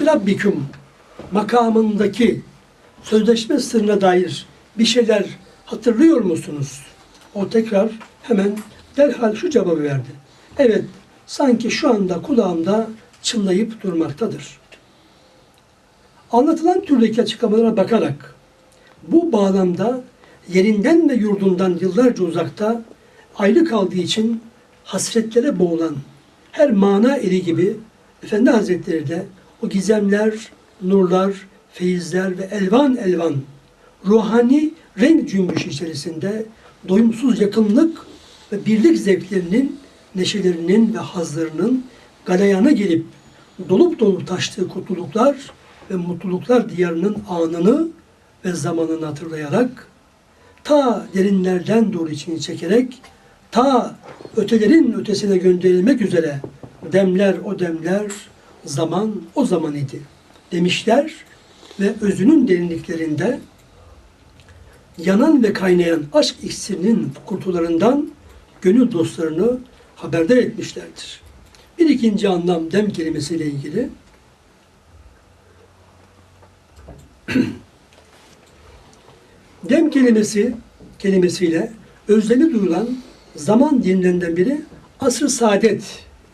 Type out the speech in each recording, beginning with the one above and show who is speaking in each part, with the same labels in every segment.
Speaker 1: Bir Rabbikum makamındaki sözleşme sırrına dair bir şeyler hatırlıyor musunuz? O tekrar hemen derhal şu cevabı verdi. Evet, sanki şu anda kulağımda çınlayıp durmaktadır. Anlatılan türdeki açıklamalara bakarak bu bağlamda yerinden ve yurdundan yıllarca uzakta ayrı kaldığı için hasretlere boğulan her mana eri gibi Efendi Hazretleri de o gizemler, nurlar, feyizler ve elvan elvan ruhani renk cümbüşü içerisinde doyumsuz yakınlık ve birlik zevklerinin, neşelerinin ve hazlarının galeyana gelip dolup dolup taştığı kutluluklar ve mutluluklar diyarının anını ve zamanını hatırlayarak ta derinlerden doğru içini çekerek ta ötelerin ötesine gönderilmek üzere demler o demler zaman o zaman idi demişler ve özünün derinliklerinde yanan ve kaynayan aşk iksirinin kurtularından gönül dostlarını haberdar etmişlerdir. Bir ikinci anlam dem kelimesiyle ilgili dem kelimesi kelimesiyle özlemi duyulan zaman dinlerinden biri asr-ı saadet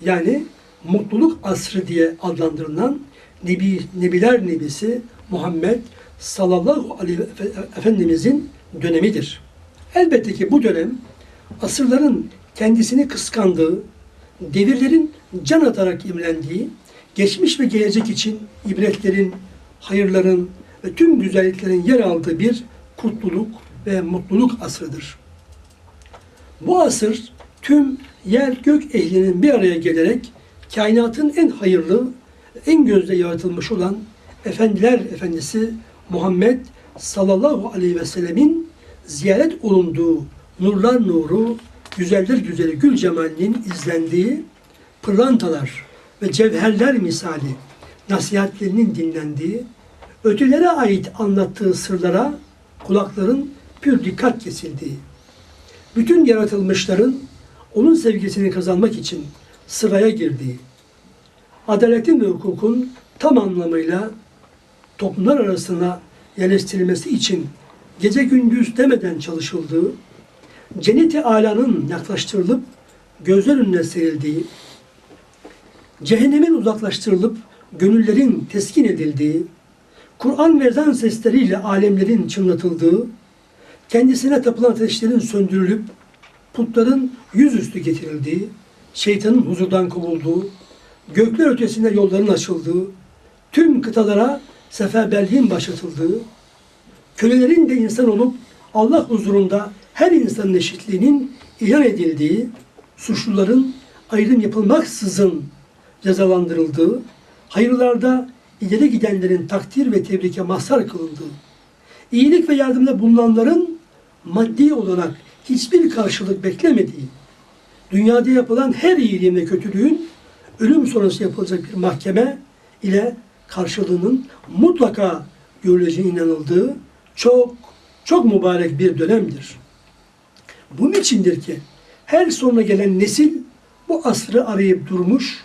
Speaker 1: yani mutluluk asrı diye adlandırılan Nebi, Nebiler Nebisi Muhammed sallallahu aleyhi ve efendimizin dönemidir. Elbette ki bu dönem asırların kendisini kıskandığı, devirlerin can atarak imlendiği, geçmiş ve gelecek için ibretlerin, hayırların ve tüm güzelliklerin yer aldığı bir kurtluluk ve mutluluk asrıdır. Bu asır tüm yer gök ehlinin bir araya gelerek kainatın en hayırlı, en gözde yaratılmış olan Efendiler Efendisi Muhammed sallallahu aleyhi ve sellemin ziyaret olunduğu nurlar nuru, güzeller güzeli gül cemalinin izlendiği pırlantalar ve cevherler misali nasihatlerinin dinlendiği, ötelere ait anlattığı sırlara kulakların pür dikkat kesildiği, bütün yaratılmışların onun sevgisini kazanmak için sıraya girdiği, adaletin ve hukukun tam anlamıyla toplumlar arasına yerleştirilmesi için gece gündüz demeden çalışıldığı, cennet-i alanın yaklaştırılıp gözler önüne serildiği, cehennemin uzaklaştırılıp gönüllerin teskin edildiği, Kur'an ve sesleriyle alemlerin çınlatıldığı, kendisine tapılan ateşlerin söndürülüp putların yüzüstü getirildiği, şeytanın huzurdan kovulduğu, gökler ötesinde yolların açıldığı, tüm kıtalara seferberliğin başlatıldığı, kölelerin de insan olup Allah huzurunda her insanın eşitliğinin ilan edildiği, suçluların ayrım yapılmaksızın cezalandırıldığı, hayırlarda ileri gidenlerin takdir ve tebrike mazhar kılındığı, iyilik ve yardımda bulunanların maddi olarak hiçbir karşılık beklemediği, dünyada yapılan her iyiliğin ve kötülüğün ölüm sonrası yapılacak bir mahkeme ile karşılığının mutlaka görüleceğine inanıldığı çok çok mübarek bir dönemdir. Bunun içindir ki her sonra gelen nesil bu asrı arayıp durmuş,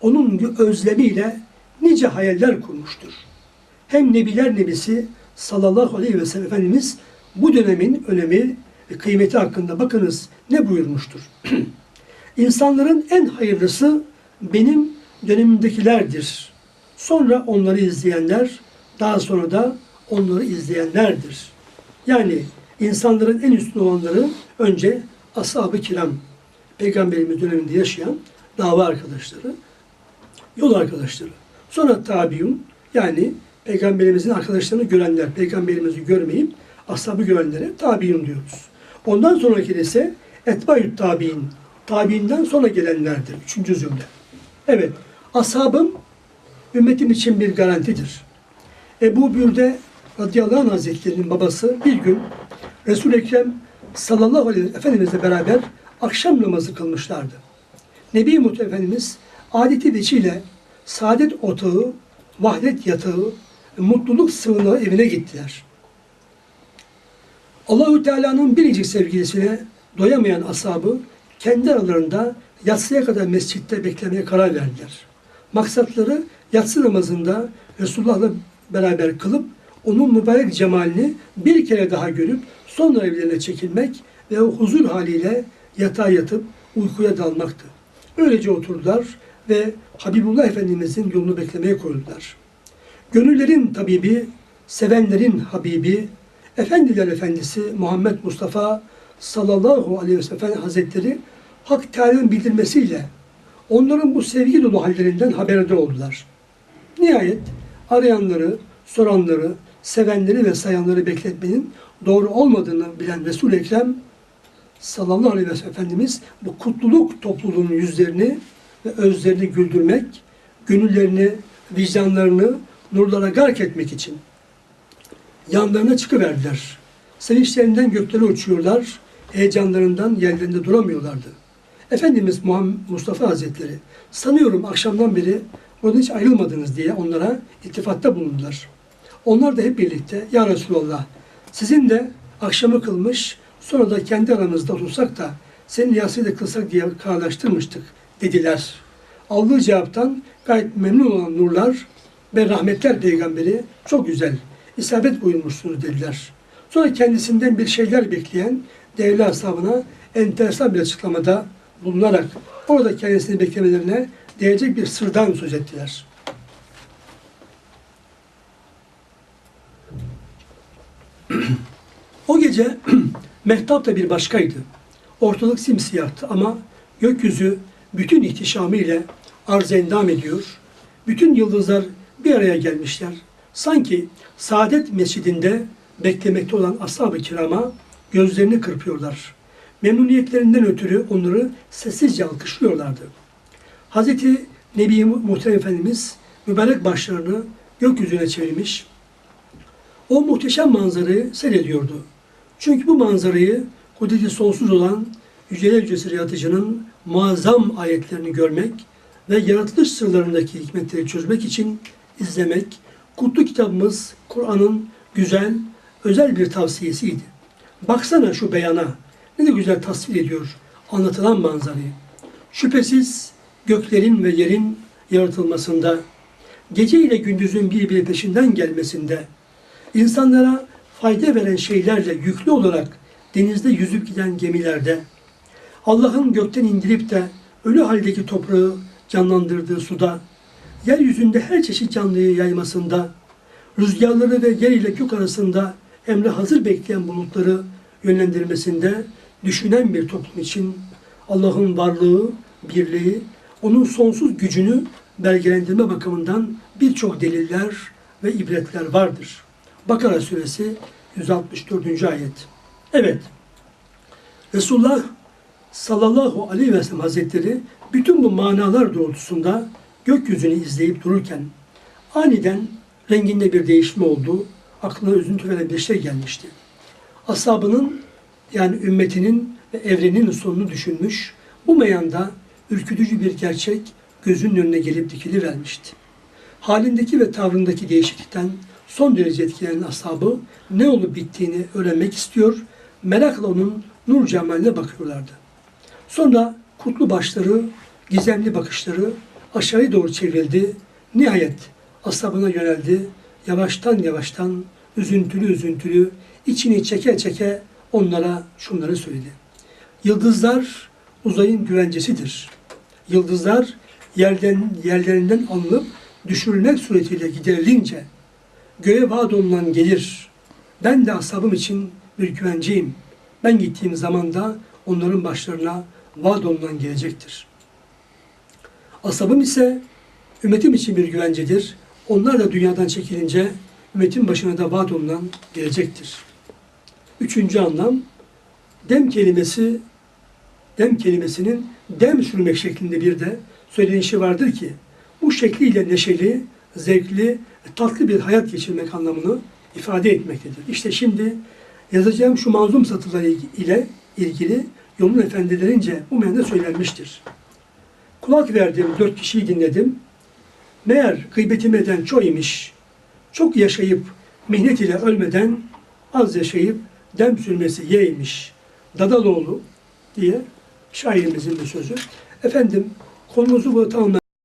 Speaker 1: onun özlemiyle nice hayaller kurmuştur. Hem Nebiler Nebisi sallallahu aleyhi ve sellem Efendimiz bu dönemin önemi kıymeti hakkında bakınız ne buyurmuştur. İnsanların en hayırlısı benim dönemimdekilerdir. Sonra onları izleyenler, daha sonra da onları izleyenlerdir. Yani insanların en üstün olanları önce ashab-ı kiram, Peygamberimiz döneminde yaşayan dava arkadaşları, yol arkadaşları. Sonra tabiun, yani Peygamberimizin arkadaşlarını görenler, Peygamberimizi görmeyip ashabı görenlere tabiun diyoruz. Ondan sonraki ise etbayüt tabiin, tabiinden sonra gelenlerdir. Üçüncü zümre. Evet, ashabım ümmetim için bir garantidir. Ebu Bürde radıyallahu anh hazretlerinin babası bir gün Resul-i Ekrem sallallahu aleyhi ve Efendimizle beraber akşam namazı kılmışlardı. Nebi Mut Efendimiz adeti veçiyle saadet otağı, vahdet yatağı, mutluluk sığınağı evine gittiler. Allahü Teala'nın biricik sevgilisine doyamayan ashabı kendi aralarında yatsıya kadar mescitte beklemeye karar verdiler. Maksatları yatsı namazında Resulullah'la beraber kılıp onun mübarek cemalini bir kere daha görüp sonra evlerine çekilmek ve o huzur haliyle yatağa yatıp uykuya dalmaktı. Öylece oturdular ve Habibullah Efendimizin yolunu beklemeye koyuldular. Gönüllerin tabibi, sevenlerin Habibi, Efendiler Efendisi Muhammed Mustafa sallallahu aleyhi ve sellem Hazretleri Hak Teala'nın bildirmesiyle onların bu sevgi dolu hallerinden haberdar oldular. Nihayet arayanları, soranları, sevenleri ve sayanları bekletmenin doğru olmadığını bilen Resul-i Ekrem sallallahu aleyhi ve sellem Efendimiz bu kutluluk topluluğunun yüzlerini ve özlerini güldürmek, gönüllerini, vicdanlarını nurlara gark etmek için yanlarına çıkıverdiler. Sevinçlerinden göklere uçuyorlar, heyecanlarından yerlerinde duramıyorlardı. Efendimiz Muhammed Mustafa Hazretleri, sanıyorum akşamdan beri buradan hiç ayrılmadınız diye onlara iltifatta bulundular. Onlar da hep birlikte, Ya Resulallah, sizin de akşamı kılmış, sonra da kendi aramızda otursak da senin yasıyla kılsak diye kararlaştırmıştık dediler. Aldığı cevaptan gayet memnun olan nurlar ve rahmetler peygamberi çok güzel, isabet buyurmuşsunuz dediler. Sonra kendisinden bir şeyler bekleyen değerli ashabına enteresan bir açıklamada bulunarak orada kendisini beklemelerine değecek bir sırdan söz ettiler. O gece mehtap da bir başkaydı. Ortalık simsiyahtı ama gökyüzü bütün ihtişamıyla arz endam ediyor. Bütün yıldızlar bir araya gelmişler. Sanki Saadet Mescidinde beklemekte olan ashab-ı kirama gözlerini kırpıyorlar. Memnuniyetlerinden ötürü onları sessizce alkışlıyorlardı. Hazreti Nebi Muhterem Efendimiz mübarek başlarını gökyüzüne çevirmiş, o muhteşem manzarayı seyrediyordu. Çünkü bu manzarayı kudreti sonsuz olan Yüceler Yücesi Yaratıcı'nın muazzam ayetlerini görmek ve yaratılış sırlarındaki hikmetleri çözmek için izlemek, kutlu kitabımız Kur'an'ın güzel, özel bir tavsiyesiydi. Baksana şu beyana, ne de güzel tasvir ediyor anlatılan manzarayı. Şüphesiz göklerin ve yerin yaratılmasında, gece ile gündüzün birbiri peşinden gelmesinde, insanlara fayda veren şeylerle yüklü olarak denizde yüzüp giden gemilerde, Allah'ın gökten indirip de ölü haldeki toprağı canlandırdığı suda, yeryüzünde her çeşit canlıyı yaymasında, rüzgarları ve yer ile gök arasında emre hazır bekleyen bulutları yönlendirmesinde düşünen bir toplum için Allah'ın varlığı, birliği, onun sonsuz gücünü belgelendirme bakımından birçok deliller ve ibretler vardır. Bakara suresi 164. ayet. Evet, Resulullah sallallahu aleyhi ve sellem hazretleri bütün bu manalar doğrultusunda gökyüzünü izleyip dururken aniden renginde bir değişme oldu. Aklına üzüntü veren bir şey gelmişti. Ashabının yani ümmetinin ve evrenin sonunu düşünmüş. Bu meyanda ürkütücü bir gerçek gözünün önüne gelip dikili vermişti. Halindeki ve tavrındaki değişiklikten son derece etkilenen ashabı ne olup bittiğini öğrenmek istiyor, merakla onun nur cemaline bakıyorlardı. Sonra kutlu başları, gizemli bakışları aşağıya doğru çevrildi. Nihayet ashabına yöneldi. Yavaştan yavaştan, üzüntülü üzüntülü, içini çeke çeke onlara şunları söyledi. Yıldızlar uzayın güvencesidir. Yıldızlar yerden yerlerinden alınıp düşürülmek suretiyle giderilince göğe vaat olunan gelir. Ben de ashabım için bir güvenceyim. Ben gittiğim zaman da onların başlarına vaat olunan gelecektir. Ashabım ise ümmetim için bir güvencedir. Onlar da dünyadan çekilince ümmetin başına da vaat olunan gelecektir. Üçüncü anlam, dem kelimesi, dem kelimesinin dem sürmek şeklinde bir de söylenişi vardır ki, bu şekliyle neşeli, zevkli tatlı bir hayat geçirmek anlamını ifade etmektedir. İşte şimdi yazacağım şu manzum satırları ile ilgili yolun efendilerince bu mende söylenmiştir. Kulak verdim, dört kişiyi dinledim. Meğer gıybetim eden çoğu imiş. Çok yaşayıp mihnet ile ölmeden az yaşayıp dem sürmesi yeğmiş. Dadaloğlu diye şairimizin bir sözü. Efendim konumuzu bu